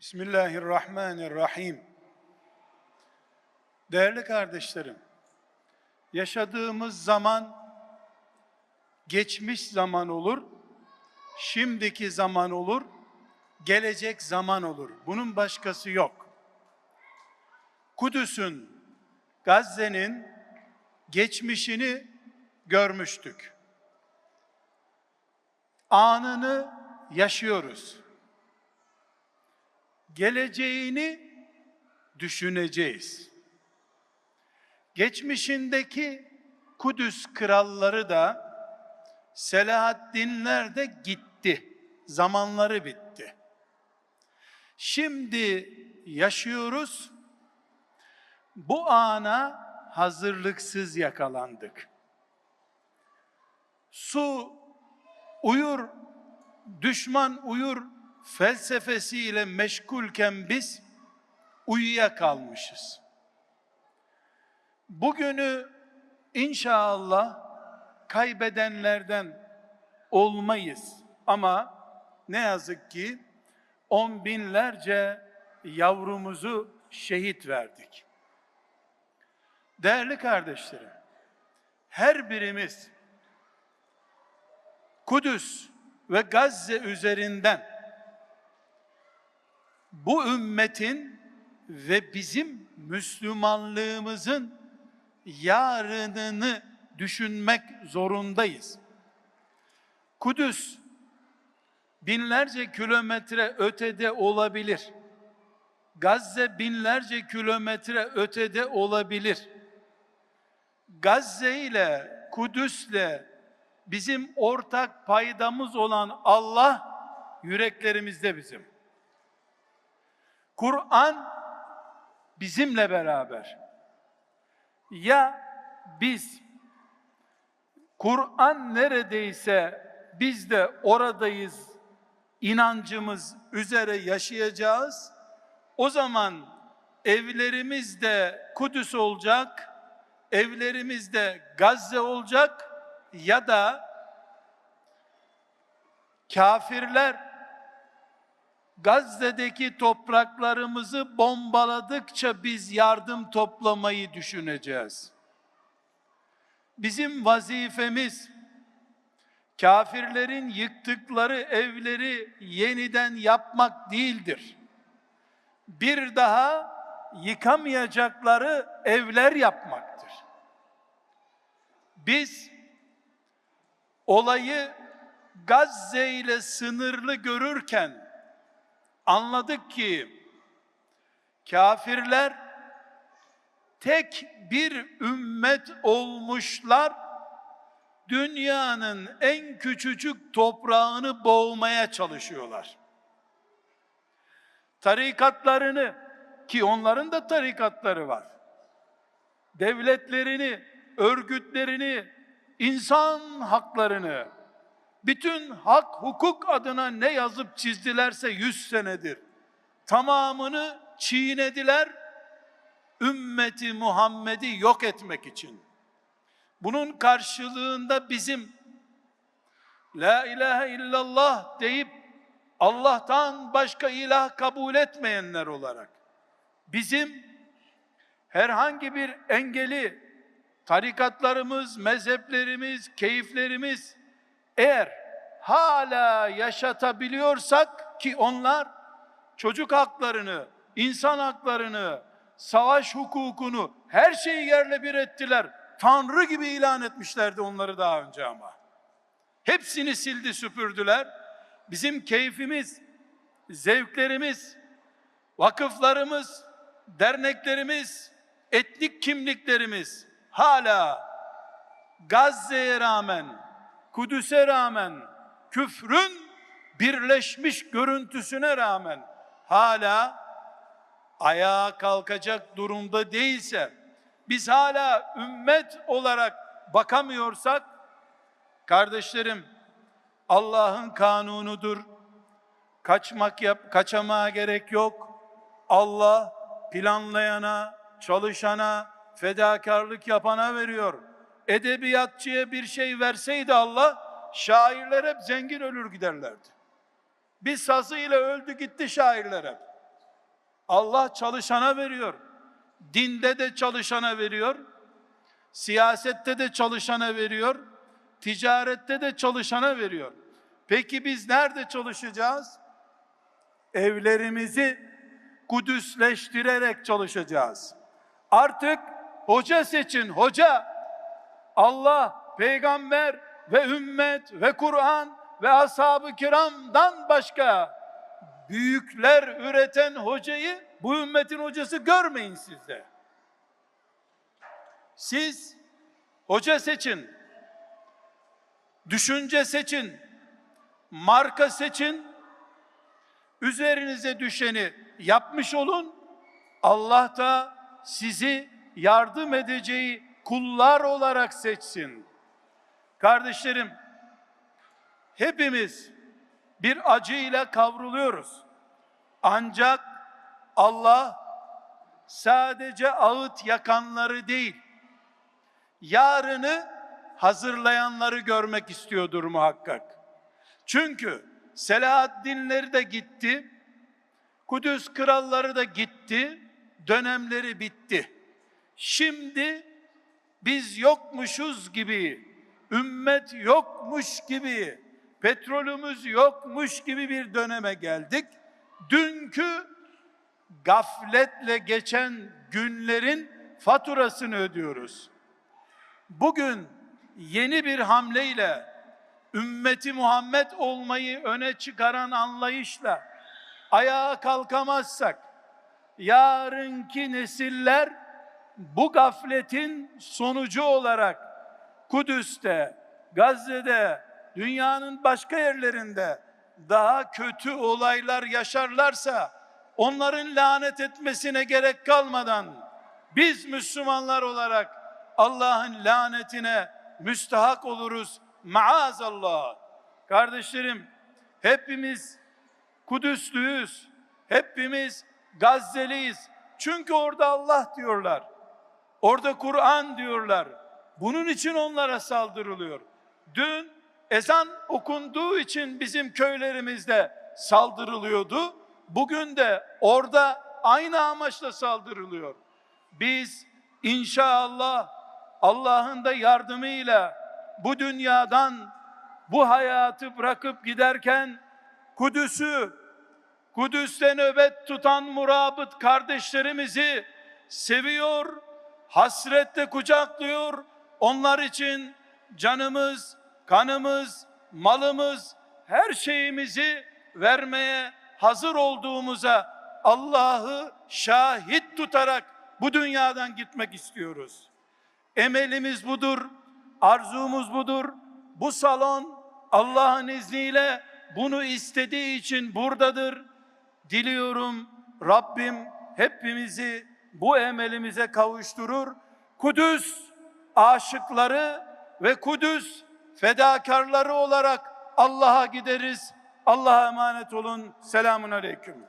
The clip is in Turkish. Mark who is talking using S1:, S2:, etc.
S1: Bismillahirrahmanirrahim. Değerli kardeşlerim, yaşadığımız zaman geçmiş zaman olur, şimdiki zaman olur, gelecek zaman olur. Bunun başkası yok. Kudüs'ün, Gazze'nin geçmişini görmüştük. Anını yaşıyoruz geleceğini düşüneceğiz. Geçmişindeki Kudüs kralları da Selahaddinler de gitti. Zamanları bitti. Şimdi yaşıyoruz. Bu ana hazırlıksız yakalandık. Su uyur, düşman uyur felsefesiyle meşgulken biz uyuyakalmışız. Bugünü inşallah kaybedenlerden olmayız ama ne yazık ki on binlerce yavrumuzu şehit verdik. Değerli kardeşlerim, her birimiz Kudüs ve Gazze üzerinden bu ümmetin ve bizim Müslümanlığımızın yarınını düşünmek zorundayız. Kudüs binlerce kilometre ötede olabilir. Gazze binlerce kilometre ötede olabilir. Gazze ile Kudüs'le bizim ortak paydamız olan Allah yüreklerimizde bizim. Kur'an bizimle beraber. Ya biz Kur'an neredeyse biz de oradayız inancımız üzere yaşayacağız. O zaman evlerimiz de Kudüs olacak, evlerimiz de Gazze olacak ya da kafirler Gazze'deki topraklarımızı bombaladıkça biz yardım toplamayı düşüneceğiz. Bizim vazifemiz kafirlerin yıktıkları evleri yeniden yapmak değildir. Bir daha yıkamayacakları evler yapmaktır. Biz olayı Gazze ile sınırlı görürken anladık ki kafirler tek bir ümmet olmuşlar. Dünyanın en küçücük toprağını boğmaya çalışıyorlar. Tarikatlarını ki onların da tarikatları var. Devletlerini, örgütlerini, insan haklarını, bütün hak hukuk adına ne yazıp çizdilerse yüz senedir. Tamamını çiğnediler. Ümmeti Muhammed'i yok etmek için. Bunun karşılığında bizim La ilahe illallah deyip Allah'tan başka ilah kabul etmeyenler olarak bizim herhangi bir engeli tarikatlarımız, mezheplerimiz, keyiflerimiz eğer hala yaşatabiliyorsak ki onlar çocuk haklarını, insan haklarını, savaş hukukunu her şeyi yerle bir ettiler. Tanrı gibi ilan etmişlerdi onları daha önce ama. Hepsini sildi süpürdüler. Bizim keyfimiz, zevklerimiz, vakıflarımız, derneklerimiz, etnik kimliklerimiz hala Gazze'ye rağmen Kudüs'e rağmen, küfrün birleşmiş görüntüsüne rağmen hala ayağa kalkacak durumda değilse, biz hala ümmet olarak bakamıyorsak, kardeşlerim Allah'ın kanunudur. Kaçmak yap, kaçamaya gerek yok. Allah planlayana, çalışana, fedakarlık yapana veriyor edebiyatçıya bir şey verseydi Allah, şairler hep zengin ölür giderlerdi. Bir sazıyla öldü gitti şairler hep. Allah çalışana veriyor. Dinde de çalışana veriyor. Siyasette de çalışana veriyor. Ticarette de çalışana veriyor. Peki biz nerede çalışacağız? Evlerimizi Kudüsleştirerek çalışacağız. Artık hoca seçin, hoca. Allah, peygamber ve ümmet ve Kur'an ve ashab-ı kiramdan başka büyükler üreten hocayı bu ümmetin hocası görmeyin sizde. Siz hoca seçin, düşünce seçin, marka seçin, üzerinize düşeni yapmış olun. Allah da sizi yardım edeceği kullar olarak seçsin. Kardeşlerim, hepimiz bir acıyla kavruluyoruz. Ancak Allah sadece ağıt yakanları değil, yarını hazırlayanları görmek istiyordur muhakkak. Çünkü Selahaddinleri de gitti, Kudüs kralları da gitti, dönemleri bitti. Şimdi biz yokmuşuz gibi, ümmet yokmuş gibi, petrolümüz yokmuş gibi bir döneme geldik. Dünkü gafletle geçen günlerin faturasını ödüyoruz. Bugün yeni bir hamleyle ümmeti Muhammed olmayı öne çıkaran anlayışla ayağa kalkamazsak yarınki nesiller bu gafletin sonucu olarak Kudüs'te, Gazze'de, dünyanın başka yerlerinde daha kötü olaylar yaşarlarsa onların lanet etmesine gerek kalmadan biz Müslümanlar olarak Allah'ın lanetine müstahak oluruz maazallah. Kardeşlerim hepimiz Kudüslüyüz. Hepimiz Gazze'liyiz. Çünkü orada Allah diyorlar. Orada Kur'an diyorlar. Bunun için onlara saldırılıyor. Dün ezan okunduğu için bizim köylerimizde saldırılıyordu. Bugün de orada aynı amaçla saldırılıyor. Biz inşallah Allah'ın da yardımıyla bu dünyadan bu hayatı bırakıp giderken Kudüs'ü, Kudüs'te nöbet tutan murabıt kardeşlerimizi seviyor, hasretle kucaklıyor. Onlar için canımız, kanımız, malımız, her şeyimizi vermeye hazır olduğumuza Allah'ı şahit tutarak bu dünyadan gitmek istiyoruz. Emelimiz budur, arzumuz budur. Bu salon Allah'ın izniyle bunu istediği için buradadır. Diliyorum Rabbim hepimizi bu emelimize kavuşturur. Kudüs aşıkları ve Kudüs fedakarları olarak Allah'a gideriz. Allah'a emanet olun. Selamun aleyküm.